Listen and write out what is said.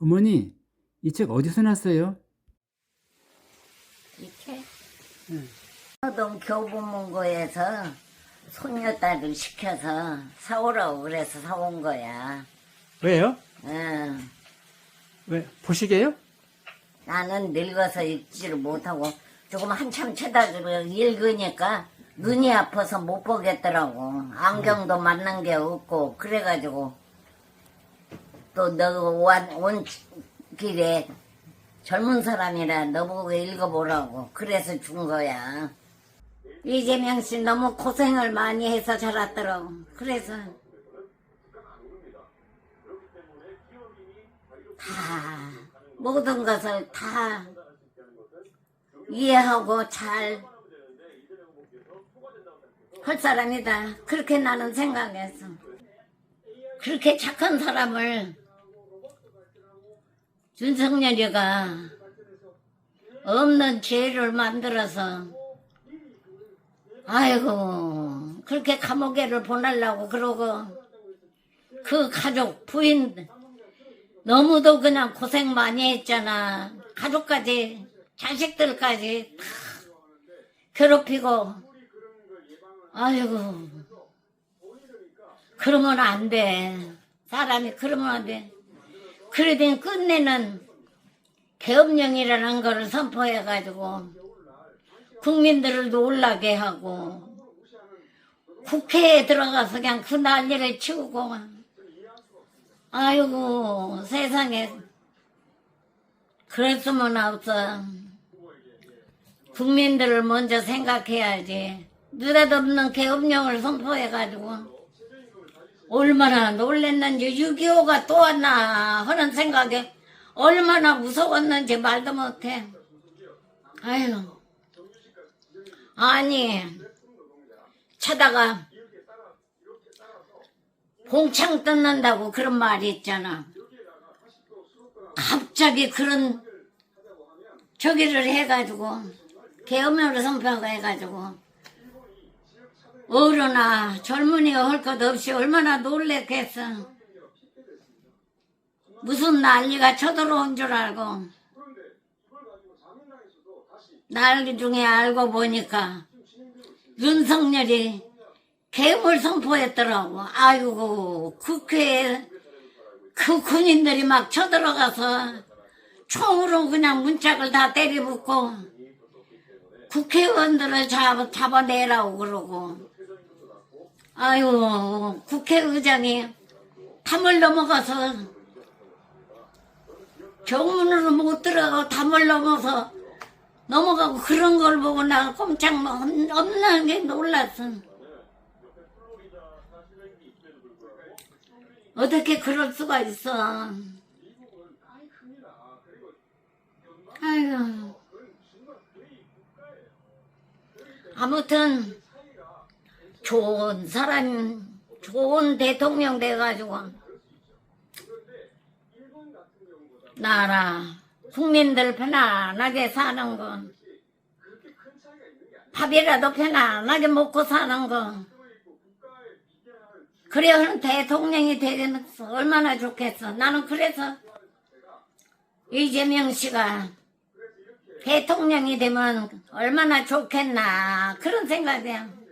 어머니, 이 책 어디서 났어요? 이렇게 어동 교보문고에서 손녀딸을 시켜서 사오라고 그래서 사온 거야. 왜요? 응. 왜? 보시게요? 나는 늙어서 읽지를 못하고 조금 한참 쳐다보고 읽으니까 눈이 아파서 못 보겠더라고. 안경도 맞는 게 없고 그래가지고 또 너온 길에 젊은 사람이라 너보고 읽어보라고 그래서 준 거야. 이재명 씨 너무 고생을 많이 해서 자랐더라고. 그래서 다 모든 것을 다 이해하고 잘 할 사람이다. 그렇게 나는 생각했어. 그렇게 착한 사람을 윤석열이가 없는 죄를 만들어서 아이고 그렇게 감옥에를 보내려고 그러고 그 가족 부인 너무도 그냥 고생 많이 했잖아. 가족까지, 자식들까지 다 괴롭히고. 아이고. 그러면 안 돼. 사람이 그러면 안 돼. 그러더니 끝내는 계엄령이라는 거를 선포해가지고 국민들을 놀라게 하고 국회에 들어가서 그냥 그 난리를 치우고 아이고 세상에. 수는 없어 국민들을 먼저 생각해야지. 느닷없는 계엄령을 선포해가지고 얼마나 놀랬는지 6.25가 또 왔나 하는 생각에 얼마나 무서웠는지 말도 못해. 아유 아니 차다가. 봉창 뜯는다고 그런 말이 있잖아. 갑자기 그런 저기를 해가지고 계엄령을 선포해가지고 어른아 젊은이가 할것 없이 얼마나 놀랬겠어. 무슨 난리가 쳐들어온 줄 알고 나중에 알고 보니까 윤석열이 개물 선포했더라고. 아이고, 국회에 그 군인들이 막 쳐들어가서 총으로 그냥 문짝을 다 때려붓고 국회의원들을 잡아, 잡아내라고 그러고. 아이고, 국회의장이 담을 넘어가서 정문으로 못 들어가고 담을 넘어서 넘어가고 그런 걸 보고 나 꼼짝 없는 게 놀랐어. 어떻게 그럴 수가 있어. 아이고. 아무튼, 좋은 사람, 좋은 대통령 돼가지고, 나라, 국민들 편안하게 사는 거, 밥이라도 편안하게 먹고 사는 거, 그래야 대통령이 되면 얼마나 좋겠어. 나는 그래서 이재명 씨가 대통령이 되면 얼마나 좋겠나 그런 생각이야.